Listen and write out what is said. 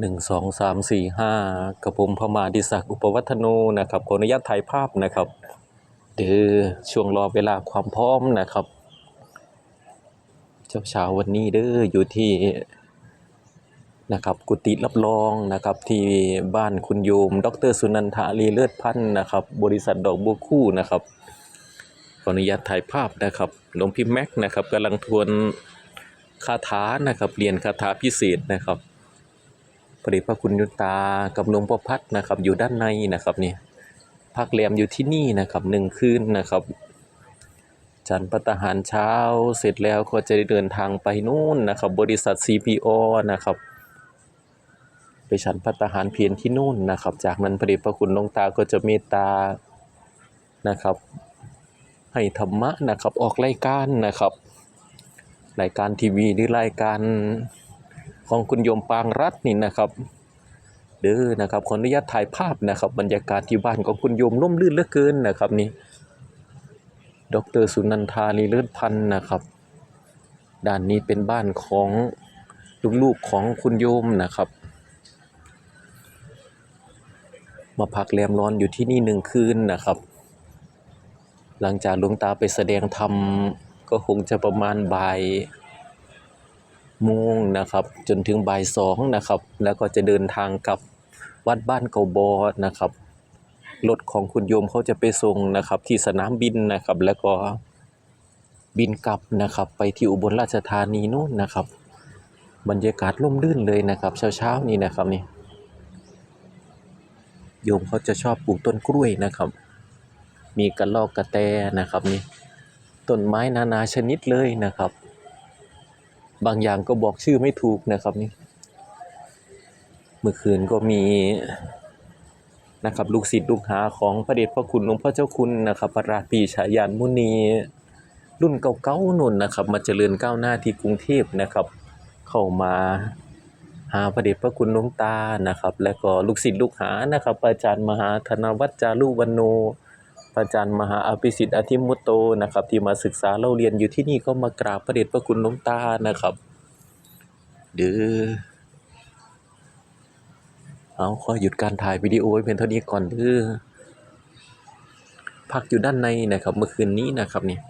หนึ่งสองสามสี่ห้ากระผมพมาดิศักอุปวัฒโนนะครับขออนุญาตถ่ายภาพนะครับเดี๋ยวช่วงรอเวลาความพร้อมนะครับ เช้าเช้าๆวันนี้เด้ออยู่ที่นะครับกุฏิรับรองนะครับที่บ้านคุณโยม ดรสุนันทาลีเลิศพันธ์นะครับ บริษัทดอกบัวคู่นะครับขออนุญาตถ่ายภาพนะครับหลวงพี่แม็กนะครับกำลังทวนคาถานะครับเรียนคาถาพิเศษนะครับ พระเดชพระคุณยุตากับหลวงพ่อพัดนะครับ อยู่ด้านในนะครับนี่พักแรมอยู่ที่นี่นะครับหนึ่งคืนนะครับจันทร์พัตหารเช้าเสร็จแล้วก็จะได้เดินทางไปนู่นนะครับ บริษัท CPO นะครับ ไปฉันพัตหารเพียรที่นู่นนะครับ จากนั้นพระเดชพระคุณหลวงตาก็จะเมตตานะครับ ให้ธรรมะนะครับออกรายการนะครับรายการทีวีหรือรายการ ของคุณโยมปางรัตน์นี่นะครับเด้อนะครับขออนุญาตถ่ายภาพนะครับ บรรยากาศที่บ้านของคุณโยมร่มรื่นเหลือเกินนะครับนี่ดรสุนันทาลีเลิศพันธ์นะครับ ด้านนี้เป็นบ้านของลูกๆของคุณโยมนะครับ มาพักแรมร้อนอยู่ที่นี่หนึ่งคืนนะครับ หลังจากหลวงตาไปแสดงธรรมก็คงจะประมาณบ่าย โมงนะครับ จนถึงบ่ายสองนะครับ แล้วก็จะเดินทางกลับวัดบ้านเกาบอนะครับรถของคุณโยมเขาจะไปส่งนะครับ ที่สนามบินนะครับ แล้วก็บินกลับนะครับ ไปที่อุบลราชธานีนู่นนะครับ บรรยากาศร่มรื่นเลยนะครับเช้าๆนี้นะครับนี่โยมเขาจะชอบปลูกต้นกล้วยนะครับ มีกระลอกกระแตนะครับนี่ต้นไม้นานาชนิดเลยนะครับ บางอย่างก็บอกชื่อไม่ถูกนะครับนี่เมื่อคืนก็มีนะครับลูกศิษย์ลูกหาของพระเดชพระคุณหลวงพ่อเจ้าคุณนะครับพระราชปีชายานมุนีรุ่นเก่าๆนุ่นนะครับ มาเจริญก้าวหน้าที่กรุงเทพนะครับ เข้ามาหาพระเดชพระคุณหลวงตานะครับ และก็ลูกศิษย์ลูกหานะครับ อาจารย์มหาธนวัฒน์จารุวรร พระอาจารย์มหาอภิสิทธิ์อธิมุตโตนะครับ ที่มาศึกษาเล่าเรียนอยู่ที่นี่ก็มากราบพระเดชพระคุณหลวงตานะครับเด้อเอาขอหยุดการถ่ายวิดีโอไว้เพียงเท่านี้ก่อนเด้อพักอยู่ด้านในนะครับ เมื่อคืนนี้นะครับเนี่ย